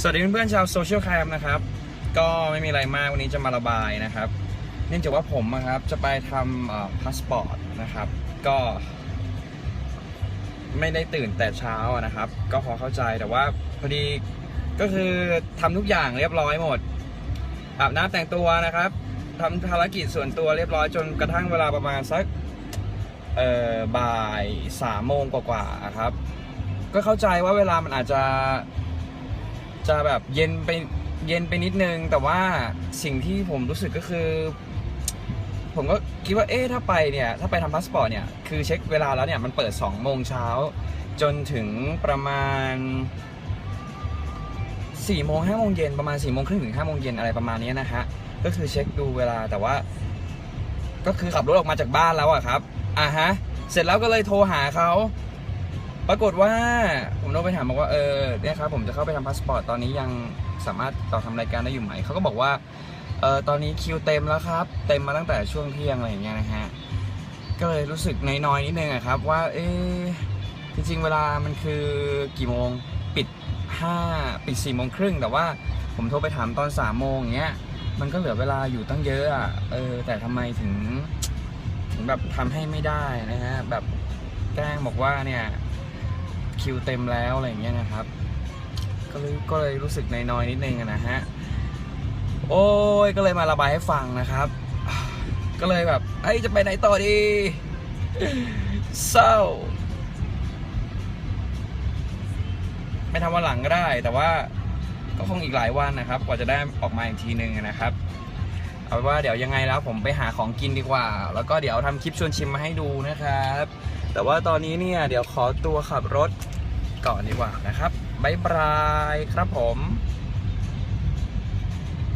สวัสดีเพื่อนๆชาวโซเชียลแคมนะครับ ก็ไม่มีอะไรมากวันนี้จะมาระบายนะครับ เนื่องจากว่าผมอะครับจะไปทำพาสปอร์ตนะครับ ก็ ไม่ได้ตื่นแต่เช้านะครับ ก็พอเข้าใจแต่ว่าพอดีก็คือทำทุกอย่างเรียบร้อยหมดอาบน้ำแต่งตัวนะครับทำภารกิจส่วนตัวเรียบร้อยจนกระทั่งเวลาประมาณสักเอ่อบ่ายสามโมงกว่าๆครับ ก็เข้าใจว่าเวลามันอาจจะ จะแบบเย็นไปเย็นไปนิดนึง แต่ว่าสิ่งที่ผมรู้สึกก็คือ ผมก็คิดว่าเอ๊ะถ้าไปเนี่ยถ้าไปทำพาสปอร์ตเนี่ยคือเช็คเวลาแล้วเนี่ยมันเปิด2โมงเช้าจนถึงประมาณ4โมง5โมงเย็นประมาณ4โมงครึ่งถึง5โมงเย็นอะไรประมาณนี้นะฮะก็คือเช็คดูเวลาแต่ว่า ก็คือขับรถออกมาจากบ้านแล้วอะครับอะฮะเสร็จแล้วก็เลยโทรหาเขา ปรากฏว่าผมโทรไปถามบอกว่าเออเนี่ยครับผมจะเข้าไปทำพาสปอร์ตตอนนี้ยังสามารถต่อทำรายการได้อยู่ไหมเขาก็บอกว่าเออตอนนี้คิวเต็มแล้วครับ เต็มมาตั้งแต่ช่วงเที่ยงอะไรอย่างเงี้ยนะฮะก็เลยรู้สึกน้อยๆนิดนึงอะครับว่าเอ๊ะจริงๆเวลามันคือกี่โมงปิด5ปิด4โมงครึ่งแต่ว่าผมโทรไปถามตอน3โมงอย่างเงี้ยมันก็เหลือเวลาอยู่ตั้งเยอะอะเออแต่ทำไมถึงถึงแบบทำให้ไม่ได้นะฮะแบบแกล้งบอกว่าเนี่ย คิวเต็มแล้วอะไรอย่างเงี้ยนะครับ ก็เลยก็เลยรู้สึกน้อยๆนิดนึงนะฮะ โอ้ยก็เลยมาระบายให้ฟังนะครับ ก็เลยแบบเอ้ยจะไปไหนต่อดีเศร้า ไม่ทำวันหลังก็ได้ แต่ว่าก็คงอีกหลายวันนะครับ กว่าจะได้ออกมาอีกทีนึงนะครับเอาเป็นว่าเดี๋ยวยังไงแล้วผมไปหาของกินดีกว่า แล้วก็เดี๋ยวทำคลิปชวนชิมมาให้ดูนะครับ แต่ว่าตอนนี้เนี่ยเดี๋ยวขอตัวขับรถ ก่อนดีกว่านะครับบ๊ายบายครับผม